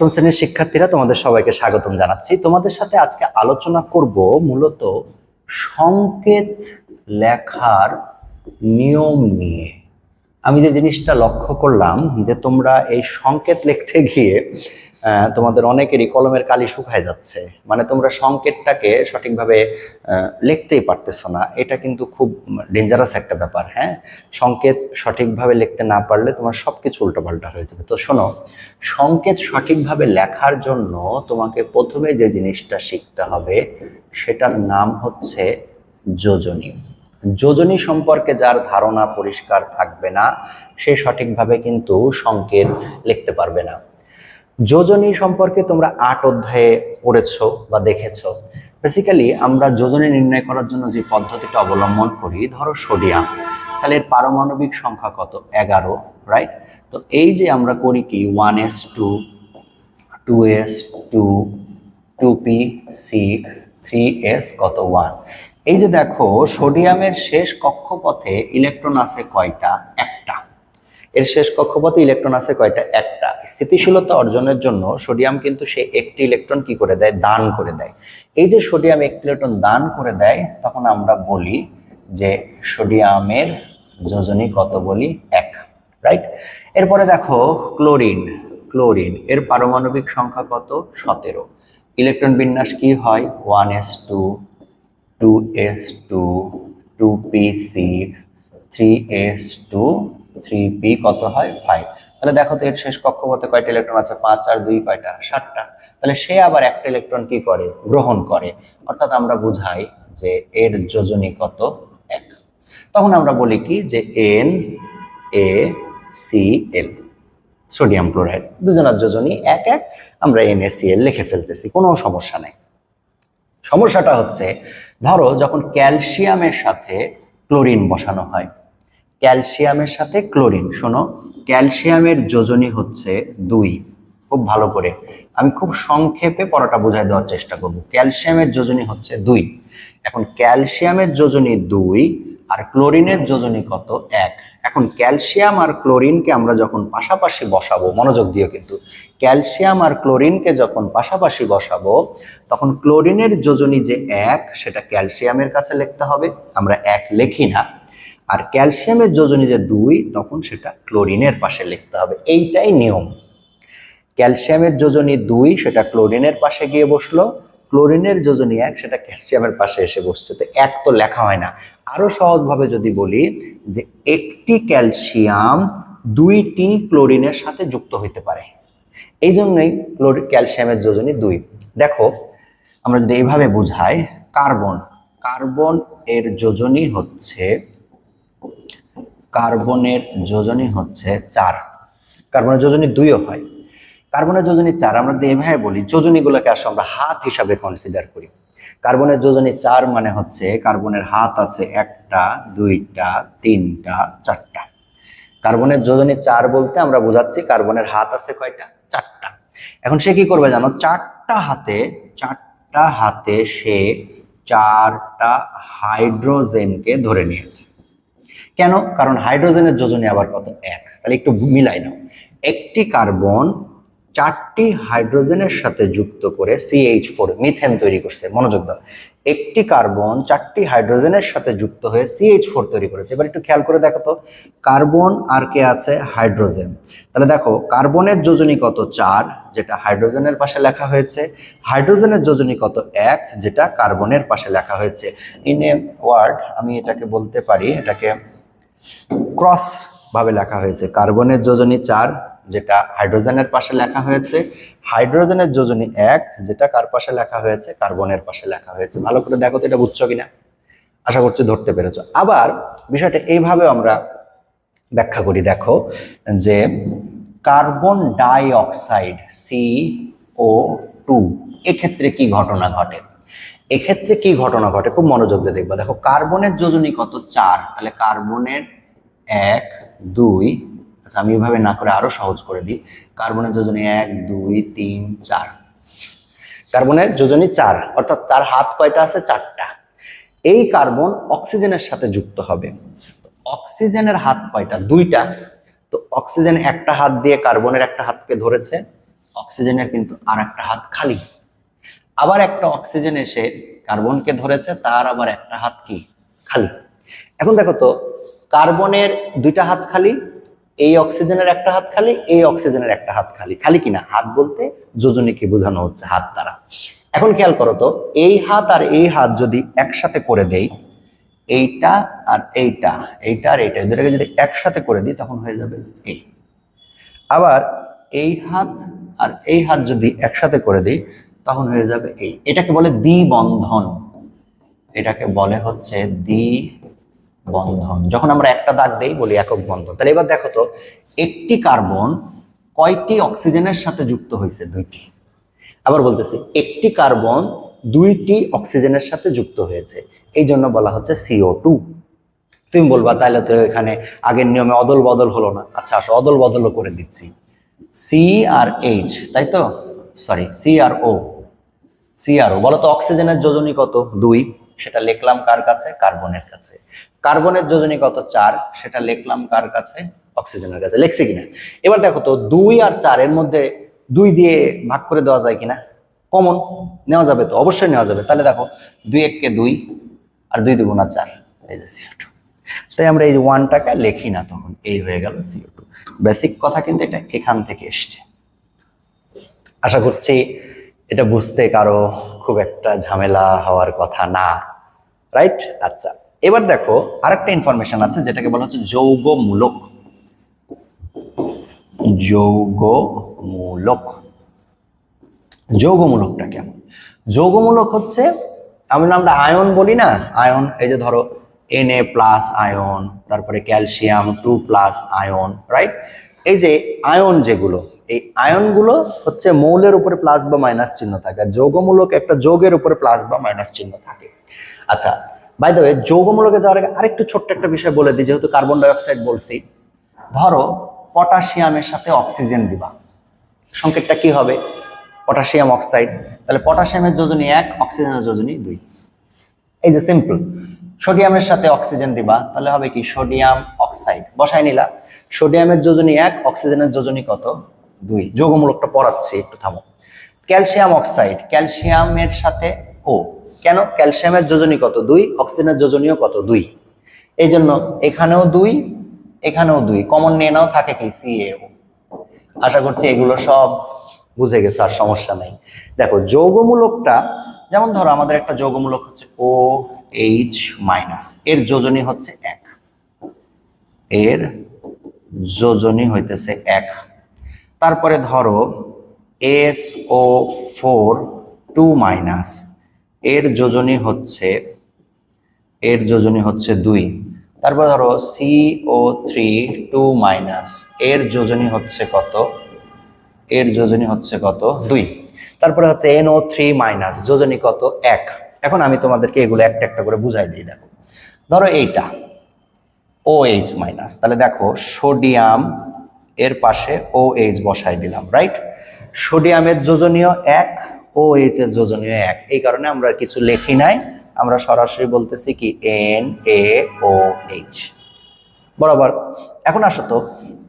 অষ্টম শ্রেণির শিক্ষার্থীরা তোমাদের সবাইকে স্বাগতম জানাচ্ছি। তোমাদের সাথে আজকে আলোচনা করব মূলত সংকেত লেখার নিয়ম নিয়ে। আমি যে জিনিসটা লক্ষ্য করলাম যে তোমরা এই সংকেত লিখতে গিয়ে তোমাদের অনেকেরই কলমের কালি শুকায় যাচ্ছে। মানে তোমরা সংকেতটাকে সঠিকভাবে লিখতেই পারতেছো না। এটা কিন্তু খুব ডেঞ্জারাস একটা ব্যাপার হ্যাঁ? সংকেত সঠিকভাবে লিখতে না পারলে তোমার সব কিছু উল্টোপাল্টা হয়ে যাবে। তো শোনো, সংকেত সঠিকভাবে লেখার জন্য তোমাকে প্রথমে যে জিনিসটা শিখতে হবে, সেটার নাম হচ্ছে যোজনী। যোজনী সম্পর্কে যার ধারণা পরিষ্কার থাকবে না, সে সঠিকভাবে কিন্তু সংকেত লিখতে পারবে না। যোজনী সম্পর্কে তোমরা আট অধ্যায়ে পড়েছ বা দেখেছ। বেসিক্যালি আমরা যোজনী নির্ণয় করার জন্য যে পদ্ধতিটা অবলম্বন করি, ধরো সোডিয়াম। তাহলে এর পারমাণবিক সংখ্যা কত? এগারো রাইট তো এই যে আমরা করি কি? One S two two S two two P six three S কত? ওয়ান এই যে দেখো, সোডিয়ামের শেষ কক্ষপথে ইলেকট্রন আছে কয়টা? একটা। এর শেষ কক্ষপথে ইলেকট্রন আছে কয়টা? একটা। স্থিতিশীলতা অর্জনের জন্য সোডিয়াম কিন্তু সে একটি ইলেকট্রন কি করে দেয়? দান করে দেয়। এই যে সোডিয়াম একটি ইলেকট্রন দান করে দেয়, তখন আমরা বলি যে সোডিয়ামের যোজনী কত বলি? এক রাইট এরপরে দেখো, ক্লোরিন ক্লোরিন, এর পারমাণবিক সংখ্যা কত? সতেরো। ইলেকট্রন বিন্যাস কি হয়? One S two two S two two P six, three S two, three P কত হয়? ফাইভ। তাহলে দেখো তো এর শেষ কক্ষপথে কয়টা ইলেকট্রন আছে? পাঁচ আর দুই, কয়টা? সাতটা। তাহলে সে আবার একটা ইলেকট্রন কি করে? গ্রহণ করে। অর্থাৎ আমরা বুঝাই যে এর যোজনী কত? এক। তখন আমরা বলি কি? যে N, A, C, L. Sodium chloride. দুজনের যোজনী এক এক। আমরা এনএসিএল লিখে ফেলতেছি। কোনো সমস্যা নেই। সমস্যাটা হচ্ছে, ধরো যখন ক্যালসিয়ামের সাথে ক্লোরিন বসানো হয় ক্যালসিয়ামের সাথে ক্লোরিন। শোনো, ক্যালসিয়ামের যোজনী হচ্ছে দুই। খুব ভালো করে। আমি খুব সংক্ষেপে পড়াটা বোঝাই দেওয়ার চেষ্টা করব। ক্যালসিয়ামের যোজনী হচ্ছে দুই। এখন ক্যালসিয়ামের যোজনী দুই আর ক্লোরিনের যোজনী কত? এক। এখন ক্যালসিয়াম আর ক্লোরিনকে আমরা যখন পাশাপাশি বসাবো, মনোযোগ দিও কিন্তু, ক্যালসিয়াম আর ক্লোরিনকে যখন পাশাপাশি বসাবো, তখন ক্লোরিনের যোজনী যে এক, সেটা ক্যালসিয়ামের কাছে লিখতে হবে। আমরা এক লিখি না। আর ক্যালসিয়ামের যোজনী যে দুই, তখন সেটা ক্লোরিনের পাশে লিখতে হবে। এইটাই নিয়ম। ক্যালসিয়ামের যোজনী দুই, সেটা ক্লোরিনের পাশে গিয়ে বসল। ক্লোরিনের যোজনী এক, সেটা ক্যালসিয়ামের পাশে এসে বসছে। তো এক তো লেখা হয় না। আরও সহজভাবে যদি বলি যে একটি ক্যালসিয়াম দুইটি ক্লোরিনের সাথে যুক্ত হইতে পারে। এই জন্যই ক্লোরি, ক্যালসিয়ামের যোজনী দুই। দেখো, আমরা যদি এইভাবে বুঝাই, কার্বন। কার্বন এর যোজনী হচ্ছে কার্বনের যোজনী হচ্ছে চার। কার্বনের যোজনী দুইও হয়। কার্বনের যোজনী চার, আমরা এভাবে বলি, যোজনীগুলোকে আসলে আমরা হাত হিসাবে কনসিডার করি। কার্বনের যোজনী চার মানে হচ্ছে কার্বনের হাত আছে একটা, দুইটা, তিনটা, চারটা। কার্বনের যোজনী চার বলতে আমরা বোঝাচ্ছি কার্বনের হাত আছে কয়টা? চারটা। এখন সে কি করবে জানো? চারটা হাতে চারটা হাতে সে চারটা হাইড্রোজেনকে ধরে নিয়েছে। কেন? কারণ হাইড্রোজেনের যোজনী আবার কত? এক। তাহলে একটু মিলাই নাও। একটি কার্বন চারটি হাইড্রোজেনের সাথে যুক্ত করে সিএইচ ফোর মিথেন তৈরি করছে। মনোযোগ দাও। একটি কার্বন চারটি হাইড্রোজেনের সাথে যুক্ত হয়ে সিএইচ ফোর তৈরি করেছে। এবার একটু খেয়াল করে দেখো তো। কার্বন আর কে আছে? হাইড্রোজেন। তাহলে দেখো, কার্বনের যোজনী কত? চার, যেটা হাইড্রোজেনের পাশে লেখা হয়েছে। হাইড্রোজেনের যোজনী কত? এক, যেটা কার্বনের পাশে লেখা হয়েছে। ইন এ ওয়ার্ড আমি এটাকে বলতে পারি, এটাকে ক্রস ভাবে লেখা হয়েছে। কার্বনের যোজনী চার, যেটা হাইড্রোজেনের পাশে লেখা হয়েছে। হাইড্রোজেনের যোজনী এক, যেটা কার পাশে লেখা হয়েছে? কার্বনের পাশে লেখা হয়েছে। ভালো করে দেখো তো এটা বুঝছ কিনা? আশা করছি ধরতে পেরেছ। আবার বিষয়টা এইভাবে আমরা ব্যাখ্যা করি, দেখো, যে carbon dioxide C O two, এক্ষেত্রে কি ঘটনা ঘটে? এক্ষেত্রে কি ঘটনা ঘটে? খুব মনোযোগ দিয়ে দেখবা। দেখো, কার্বনের যোজনী কত? চার। তাহলে কার্বনের এক, দুই আচ্ছা আমি এভাবে না করে আরও সহজ করে দিই। কার্বনের যোজনী এক, দুই, তিন, চার। কার্বনের যোজনী চার, অর্থাৎ তার হাত কয়টা আছে? চারটা। এই কার্বন অক্সিজেনের সাথে যুক্ত হবে। অক্সিজেনের হাত কয়টা? দুইটা। তো অক্সিজেন একটা হাত দিয়ে কার্বনের একটা হাতকে ধরেছে, অক্সিজেনের কিন্তু আর একটা হাত খালি। আবার একটা অক্সিজেন এসে কার্বনকে ধরেছে, তার আবার একটা হাত কি? খালি। এখন দেখো তো কার্বনের দুইটা হাত খালি, এই অক্সিজেনের একটা হাত খালি, এই অক্সিজেনের একটা হাত খালি। খালি কিনা? হাত বলতে যোজনীকে বোঝানো হচ্ছে হাত দ্বারা। এখন খেয়াল করো তো, এই হাত আর এই হাত যদি একসাথে করে দেই, এইটা আর এইটা এইটা আর এইটা দুটাকে যদি একসাথে করে দিই, তখন হয়ে যাবে এই আবার এই হাত আর এই হাত যদি একসাথে করে দিই, তখন হয়ে যাবে এই এটাকে বলে দ্বিবন্ধন এটাকে বলে হচ্ছে দ্বি বন্ধন। যখন আমরা একটা দাগ দেই, বলি একক বন্ধন। তাহলে এবার দেখো তো, একটি কার্বন কয়টি অক্সিজেনের সাথে যুক্ত হয়েছে? দুইটি। আবার বলতেছি, একটি কার্বন দুইটি অক্সিজেনের সাথে যুক্ত হয়েছে। এই জন্য বলা হচ্ছে সিও টু তুমি বলবা, তাহলে তো এখানে আগের নিয়মে অদল বদল হলো না। আচ্ছা আসো, অদল বদলও করে দিচ্ছি। সি আর এইচ তাই তো? Sorry C R O C R O বলো তো, অক্সিজেনের যোজনী কত? দুই। সেটা লিখলাম কার কাছে? কার্বনের কাছে। কার্বনের যোজনী কত? চার। সেটা লিখলাম কার কাছে? অক্সিজেনের কাছে। লিখছি কিনা? এবার দেখো তো, দুই আর চারের মধ্যে দুই দিয়ে ভাগ করে দেওয়া যায় কিনা? কমন। নেওয়া যাবে তো? অবশ্যই নেওয়া যাবে। তাহলে দেখো, দুই এককে দুই আর দুই দুগুণা চার। এই যে সিও টু তাই আমরা এই ওয়ানটাকে লিখি না তখন। এই হয়ে গেল সিও টু বেসিক কথা কিন্তু এটা এখান থেকে এসছে। আশা করছি এটা বুঝতে কারও খুব একটা ঝামেলা হওয়ার কথা না রাইট আচ্ছা এবার দেখো আরেকটা ইনফরমেশন আছে যেটাকে বলা হচ্ছে যৌগমূলক। যৌগমূলক। যৌগমূলকটা কেমন? যৌগমূলক হচ্ছে আমরা আমরা আয়ন বলি না, আয়ন, এই যে ধরো এন এ প্লাস আয়ন, তারপরে ক্যালসিয়াম টু প্লাস আয়ন রাইট এই যে আয়ন যেগুলো, এই আয়নগুলো হচ্ছে মৌলের উপরে প্লাস বা মাইনাস চিহ্ন থাকে। যৌগমূলক একটা যৌগের উপরে প্লাস বা মাইনাস চিহ্ন থাকে। আচ্ছা বাই দ্য ওয়ে যৌগমূলকে যাওয়ার আগে আরেকটু ছোট্ট একটা বিষয় বলে দিই, যেহেতু কার্বন ডাইঅক্সাইড বলছি। ধরো, পটাশিয়ামের সাথে অক্সিজেন দিবা। সংকেতটা কি হবে? পটাশিয়াম অক্সাইড তাহলে পটাশিয়ামের যোজনী এক অক্সিজেনের যোজনী দুই। এই যে সিম্পল সোডিয়ামের সাথে অক্সিজেন দিবা, তাহলে হবে কি? সোডিয়াম অক্সাইড বসাই নিলা। সোডিয়ামের যোজনী এক অক্সিজেনের যোজনী কত? দুই। যৌগমূলকটা পড়াচ্ছি, একটু থামো। ক্যালসিয়াম অক্সাইড ক্যালসিয়ামের সাথে ও কেন? ক্যালসিয়ামের যোজনী কত? দুই অক্সিজেনের যোজনীও কত? দুই। এই জন্য এখানেও দুই এখানেও দুই। কমন নিয়ে নাও, থাকে কি? সিএও আশা করছি এগুলো সব বুঝে গেছে, আর সমস্যা নেই। দেখো, যৌগমূলকটা, যেমন ধরো আমাদের একটা যৌগমূলক হচ্ছে ও এইচ মাইনাস এর যোজনী হচ্ছে এক। এর যোজনী হইতেছে এক। তারপরে ধরো, S O four two minus, এর যোজনী হচ্ছে, এর যোজনী হচ্ছে দুই। তারপর ধরো, C O three two minus, এর যোজনী হচ্ছে কত? এর যোজনী হচ্ছে কত? দুই। তারপরে হচ্ছে এন ও থ্রি মাইনাস, যোজনী কত? এক। এখন আমি তোমাদেরকে এগুলো একটা একটা করে বুঝাই দিই, দেখো। ধরো এইটা। ও মাইনাস তাহলে দেখো সোডিয়াম এর পাশে ও এইচ বসাই দিলাম রাইট সোডিয়ামের যোজনীয় এক ও এর যোজনীয় এক। এই কারণে আমরা কিছু লেখি নাই, আমরা সরাসরি বলতেছি কি এন এ ও এইচ বরাবর, এখন আসো তো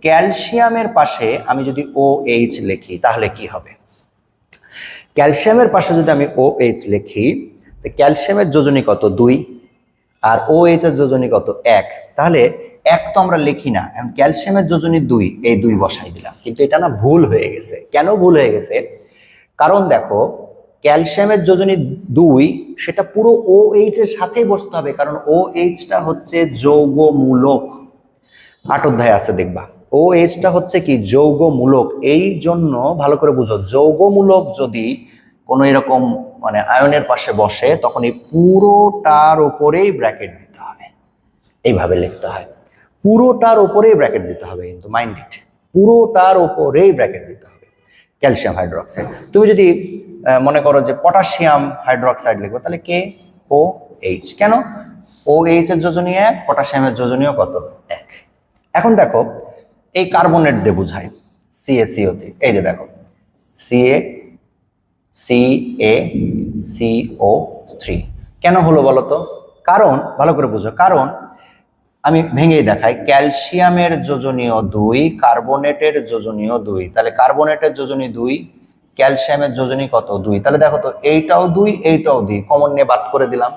ক্যালসিয়ামের পাশে আমি যদি ও লিখি, তাহলে কি হবে? ক্যালসিয়ামের পাশে যদি আমি ও এইচ লিখি ক্যালসিয়ামের যোজনী কত? দুই। আর ও এইচ এর যোজনী কত? এক। তাহলে এক তো আমরা লিখি না, এখন ক্যালসিয়ামের যোজনী দুই, এই দুই বসাই দিলাম। কিন্তু এটা না ভুল হয়ে গেছে। কেন ভুল হয়ে গেছে? কারণ দেখো ক্যালসিয়ামের যোজনী দুই, সেটা পুরো ও এইচ এর সাথেই বসতে হবে, কারণ ও এইচটা হচ্ছে যৌগমূলক। আট অধ্যায় আছে, দেখবা। ও এইচটা হচ্ছে কি? যৌগমূলক। এই জন্য ভালো করে বুঝো, যৌগমূলক যদি কোনো এরকম মানে আয়নের পাশে বসে তখন এই পুরোটার ওপরেই ব্র্যাকেট দিতে হবে। এইভাবে লিখতে হয়। পুরোটার ওপরেই ব্র্যাকেট দিতে হবে কিন্তু মাইন্ড ইট পুরোটার ওপরেই ব্র্যাকেট দিতে হবে। Calcium hydroxide. তুমি যদি মনে করো যে পটাশিয়াম হাইড্রোক্সাইড লিখব, তাহলে কে? ও এইচ কেন? ও এইচ এর যোজনী এক, পটাশিয়ামের যোজনীয় কত? এক। এখন দেখো, এই কার্বনেট দিয়ে বুঝায় সিএ সিও থ্রি এই যে দেখো CA C A C O three কেন হলো বলো তো কারণ, ভালো করে বুঝো, কারণ আমি ভেঙেই দেখাই, ক্যালসিয়ামের যোজনীয় দুই, কার্বনেটের যোজনীয় দুই। তাহলে কার্বনেটের যোজনী দুই, ক্যালসিয়ামের যোজনী কত? দুই। তাহলে দেখো তো, এইটাও দুই এইটাও দুই। কমন নিয়ে বাদ করে দিলাম।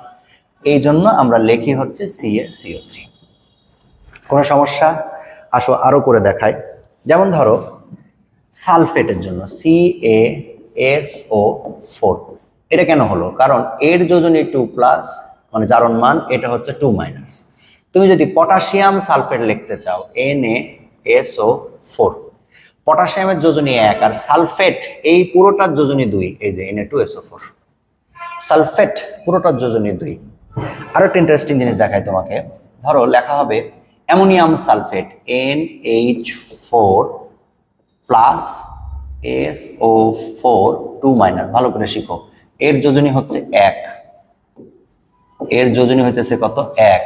এই জন্য আমরা লিখি হচ্ছে সি এ সিও থ্রি কোনো সমস্যা? আসো আরও করে দেখাই। যেমন ধরো, সালফেটের জন্য C A S O four এটা কেন হলো? কারণ এর যোজনী টু প্লাস মানে জারণ মান, এটা হচ্ছে টু মাইনাস তুমি যদি পটাশিয়াম সালফেট লিখতে চাও N A S O four পটাশিয়ামের যোজনী এক আর সালফেট এই পুরোটার যোজনী দুই। এই যে N A two S O four sulphate পুরোটার যোজনী দুই। আরও একটা ইন্টারেস্টিং জিনিস দেখাই তোমাকে। ধরো, লেখা হবে, ammonium sulphate N H four plus S O four two minus ভালো করে শিখো। এর যোজনী হচ্ছে এক। এর যোজনী হইতেছে কত? এক।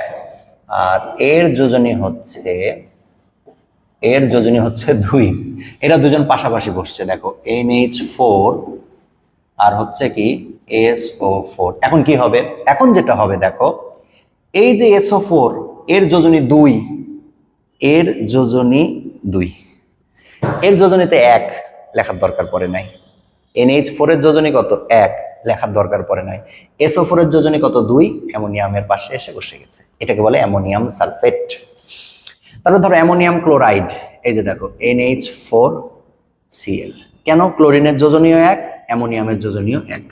আর এর যোজনী হচ্ছে, এর যোজনী হচ্ছে দুই। এরা দুজন পাশাপাশি বসছে, দেখো। এন এইচ ফোর আর হচ্ছে কি এস ও ফোর এখন কি হবে? এখন যেটা হবে, দেখো, এই যে এস ও ফোর এর যোজনী দুই। এর যোজনী দুই। এর যোজনীতে এক। লেখার দরকার পড়ে নাই। এনএইচ ফোরের যোজনী কত? এক, লেখার দরকার পড়ে নাই। এসও ফোরের যোজনী কত? দুই, অ্যামোনিয়ামের পাশে এসে বসে গেছে। এটাকে বলে অ্যামোনিয়াম সালফেট। তারপর ধরো অ্যামোনিয়াম ক্লোরাইড, এই যে দেখো, এনএইচ ফোর সিএল কেন ক্লোরিনের যোজনীয় এক, অ্যামোনিয়ামের যোজনীয় এক?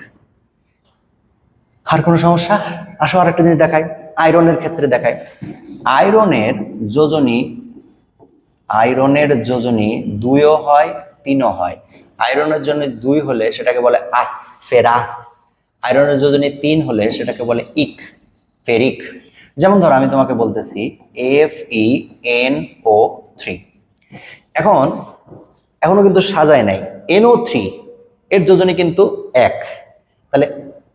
আর কোনো সমস্যা? আসো আর একটা জিনিস দেখাই, আয়রনের ক্ষেত্রে দেখাই। আয়রনের যোজনী আয়রনের যোজনী দুইও হয় তিনও হয়। আয়রনের জন্য দুই হলে সেটাকে বলে আস, ফেরাস। আয়রনের যোজনী তিন হলে সেটাকে বলে ইক, ফেরিক। যেমন ধরো আমি তোমাকে বলতেছি F E N O three এখন, এখনও কিন্তু সাজায় নাই। এনও থ্রি এর যোজনী কিন্তু এক। তাহলে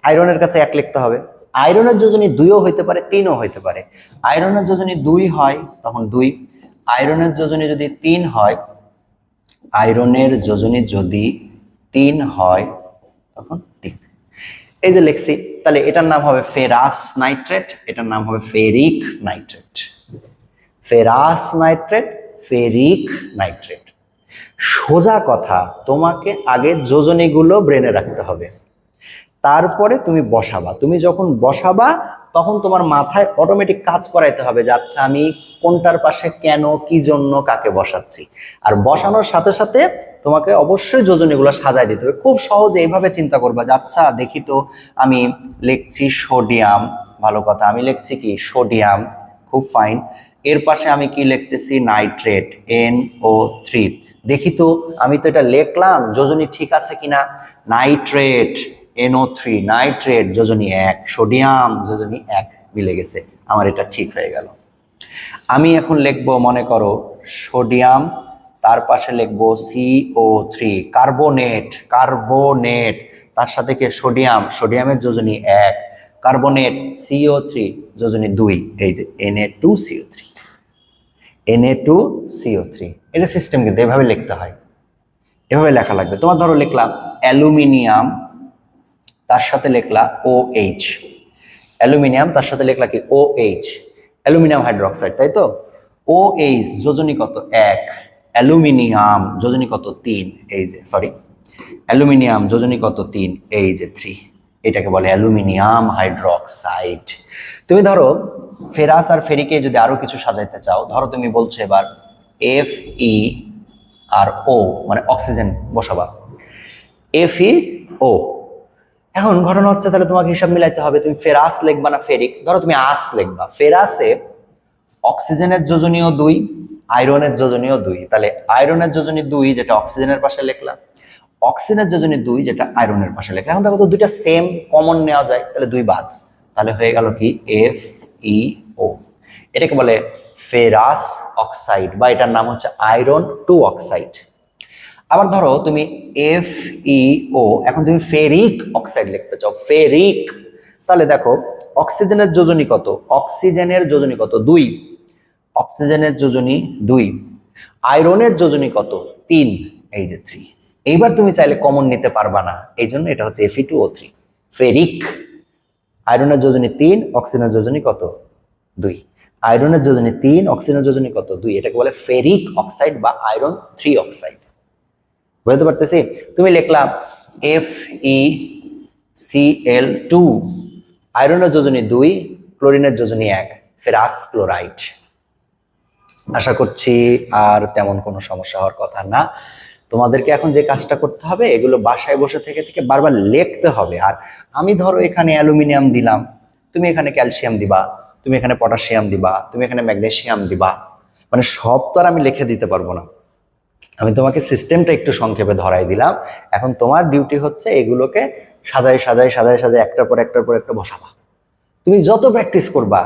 আয়রনের কাছে এক লিখতে হবে। আয়রনের যোজনী দুইও হইতে পারে, তিনও হইতে পারে। আয়রনের যোজনী দুই হয়, তখন দুই। আয়রনের যোজনী যদি তিন হয় আয়রনের যোজনী যদি তিন হয়, তখন তিন। এই যে লেখছি, তাহলে এটার নাম হবে ফেরাস নাইট্রেট, এটার নাম হবে ferric nitrate. Ferrous nitrate, ferric nitrate. সোজা কথা, তোমাকে আগে যোজনীগুলো ব্রেনে রাখতে হবে। তারপরে তুমি বসাবা। তুমি যখন বসাবা তখন তোমার মাথায় অটোমেটিক কাজ করাইতে হবে যে আচ্ছা আমি কোনটার পাশে কেন, কি জন্য, কাকে বসাচ্ছি। আর বসানোর সাথে সাথে তোমাকে অবশ্যই যোজনীগুলো সাজাই দিতে হবে। খুব সহজে এইভাবে চিন্তা করবা যে আচ্ছা দেখি তো আমি লিখছি সোডিয়াম, ভালো কথা, আমি লিখছি কি? সোডিয়াম, খুব ফাইন এর পাশে আমি কি লিখতেছি? নাইট্রেট এন ও থ্রি দেখি তো, আমি তো এটা লিখলাম, যোজনী ঠিক আছে কিনা? নাইট্রেট এনও থ্রি নাইট্রেট যোজনী এক সোডিয়াম যোজনী এক মিলে গেছে। আমার এটা ঠিক হয়ে গেল। আমি এখন লিখব, মনে করো সোডিয়াম তার পাশে লিখব সিও থ্রি কার্বোনেট কার্বোনেট তার সাথে কি সোডিয়াম সোডিয়ামের যোজনী এক কার্বোনেট সিও থ্রি যোজনী দুই, এই যে N A two C O three N A two C O three এটা সিস্টেম কিন্তু এভাবে লিখতে হয়। এভাবে লেখা লাগবে। তোমার ধরো লিখলাম, অ্যালুমিনিয়াম তার সাথে লেখলা ও এইচ অ্যালুমিনিয়াম তার সাথে লেখলা কি ও এইচ অ্যালুমিনিয়াম হাইড্রোক্সাইড, তাই তো? ও এইচ যোজনী কত এক, অ্যালুমিনিয়াম যোজনী কত তিন, এই যে সরি অ্যালুমিনিয়াম যোজনী কত তিন, এই যে থ্রি এটাকে বলে অ্যালুমিনিয়াম হাইড্রোক্সাইড। তুমি ধরো, ফেরাস আর ফেরিকে যদি আরও কিছু সাজাইতে চাও, ধরো তুমি বলছো এবার এফ ই আর ও মানে অক্সিজেন বসাবা। এফ ই ও এখন ঘটনা হচ্ছে তাহলে তোমাকে হিসাব মিলাইতে হবে, তুমি ফেরাস লিখবা না ফেরিক? ধরো তুমি আস লিখবা। ফেরাসে অক্সিজেনের যোজনীয় দুই, আয়রনের যোজনীয় দুই। তাহলে আয়রনের যোজনী দুই যেটা অক্সিজেনের পাশে লিখলাম অক্সিজেনের যোজনী দুই যেটা আয়রনের পাশে লিখলাম এখন দেখো তো দুইটা সেম কমন নেওয়া যায়, তাহলে দুই বাদ। তাহলে হয়ে গেল কি? এফ ই ও এটাকে বলে ফেরাস অক্সাইড, বা এটার নাম হচ্ছে আয়রন টু অক্সাইড। আবার ধরো তুমি এফ ও এখন তুমি ফেরিক অক্সাইড লিখতে চাও ফেরিক তাহলে দেখো অক্সিজেনের যোজনী কত? অক্সিজেনের যোজনী কত? দুই। অক্সিজেনের যোজনী দুই। আয়রনের যোজনী কত? তিন। এই যে থ্রি এইবার তুমি চাইলে কমন নিতে পারবা না। এই জন্য এটা হচ্ছে F E two O three ferric আয়রনের যোজনী তিন অক্সিজেনের যোজনী কত? দুই। আয়রনের যোজনী তিন অক্সিজেনের যোজনী কত? দুই। এটাকে বলে ফেরিক অক্সাইড বা আয়রন থ্রি অক্সাইড বুঝতে পারতেছি? তুমি লিখলাম F E C L two আয়রনের যোজনী দুই ক্লোরিনের যোজনী এক ফেরাস ক্লোরাইড আশা করছি আর তেমন কোনো সমস্যা হওয়ার কথা না। তোমাদেরকে এখন যে কাজটা করতে হবে, এগুলো বাসায় বসে থেকে থেকে বারবার লিখতে হবে। আর আমি ধরো এখানে অ্যালুমিনিয়াম দিলাম, তুমি এখানে ক্যালসিয়াম দিবা, তুমি এখানে পটাশিয়াম দিবা, তুমি এখানে ম্যাগনেসিয়াম দিবা মানে সব তো আর আমি লিখে দিতে পারব না। আমি তোমাকে সিস্টেমটা একটু সংক্ষেপে ধরাই দিলাম। এখন তোমার ডিউটি হচ্ছে এগুলোকে সাজাই সাজাই সাজাই সাজাই একটার পর একটার পর একটা বসাবা। তুমি যত প্র্যাকটিস করবা,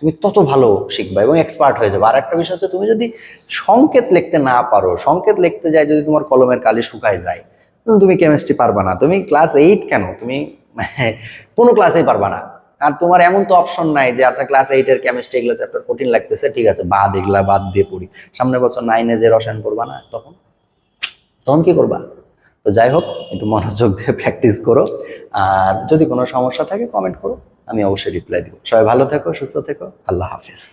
তুমি তত ভালো শিখবা এবং এক্সপার্ট হয়ে যাবে। আর একটা বিষয় হচ্ছে তুমি যদি সংকেত লিখতে না পারো, সংকেত লিখতে যায় যদি তোমার কলমের কালি শুকায় যায় তুমি কেমিস্ট্রি পারবা না। তুমি ক্লাস এইট কেন? তুমি, কোনো ক্লাসেই পারবা না। আর তোমার এমন তো অপশন নাই যে আচ্ছা ক্লাস এইটের কেমিস্ট্রি এগুলো চ্যাপ্টার কঠিন লাগতেছে, ঠিক আছে, বাদ এগুলা বাদ দিয়ে পড়ি। সামনের বছর নাইনে যে রসায়ন করবা না, তখন? তখন কি করবা? তো যাই হোক, একটু মনোযোগ দিয়ে প্র্যাকটিস করো। আর যদি কোনো সমস্যা থাকে কমেন্ট করো, আমি অবশ্যই রিপ্লাই দিব। সবাই ভালো থেকো, সুস্থ থেকো, আল্লাহ হাফিজ।